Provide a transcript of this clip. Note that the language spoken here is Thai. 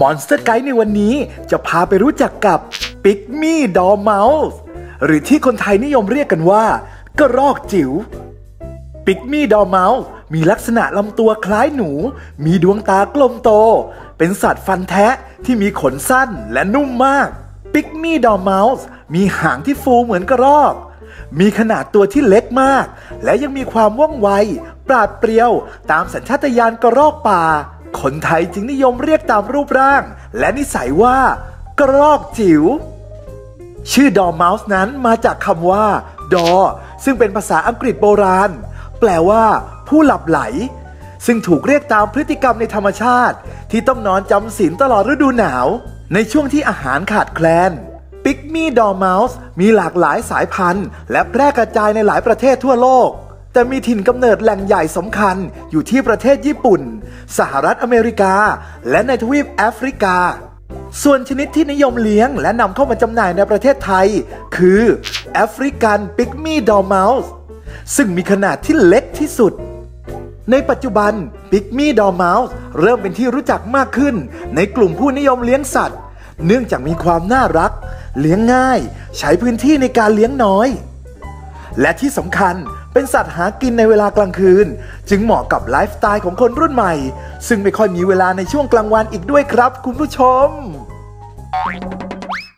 มอนสเตอร์ไกด์ในวันนี้จะพาไปรู้จักกับปิกมี่ดอเมาส์หรือที่คนไทยนิยมเรียกกันว่ากระรอกจิ๋วปิกมี่ดอเมาส์มีลักษณะลำตัวคล้ายหนู มีดวงตากลมโต เป็นสัตว์ฟันแทะที่มีขนสั้นและนุ่มมากปิกมี่ดอเมาส์มีหางที่ฟูเหมือนกระรอก มีขนาดตัวที่เล็กมาก และยังมีความว่องไว ปราดเปรียว ตามสัญชาตญาณกระรอกป่า คนไทยจึงนิยมเรียกตามรูปร่าง และนิสัยว่า กระรอกจิ๋ว ชื่อดอร์เมาส์นั้นมาจากคำว่า ดอ ซึ่งเป็นภาษาอังกฤษโบราณ แปลว่า ผู้หลับไหล ซึ่งถูกเรียกตามพฤติกรรมในธรรมชาติ ที่ต้องนอนจำศีลตลอดฤดูหนาว ในช่วงที่อาหารขาดแคลนปิกมี่ดอร์เมาส์มีหลากหลายสายพันธุ์ และแพร่กระจายในหลายประเทศทั่วโลก แต่มีถิ่นกำเนิดแหล่งใหญ่สำคัญอยู่ที่ประเทศญี่ปุ่น สหรัฐอเมริกา และในทวีปแอฟริกา ส่วนชนิดที่นิยมเลี้ยงและนำเข้ามาจำหน่ายในประเทศไทย คือแอฟริกันปิกมี่ดอร์เมาส์ซึ่งมีขนาดที่เล็กที่สุด ในปัจจุบันปิกมี่ดอร์เมาส์เริ่มเป็นที่รู้จักมากขึ้น ในกลุ่มผู้นิยมเลี้ยงสัตว์ เนื่องจากมีความน่ารัก เลี้ยงง่าย ใช้พื้นที่ในการเลี้ยงน้อย และที่สำคัญ เป็นสัตว์หากินในเวลากลางคืน จึงเหมาะกับไลฟ์สไตล์ของคนรุ่นใหม่ ซึ่งไม่ค่อยมีเวลาในช่วงกลางวันอีกด้วยครับคุณผู้ชม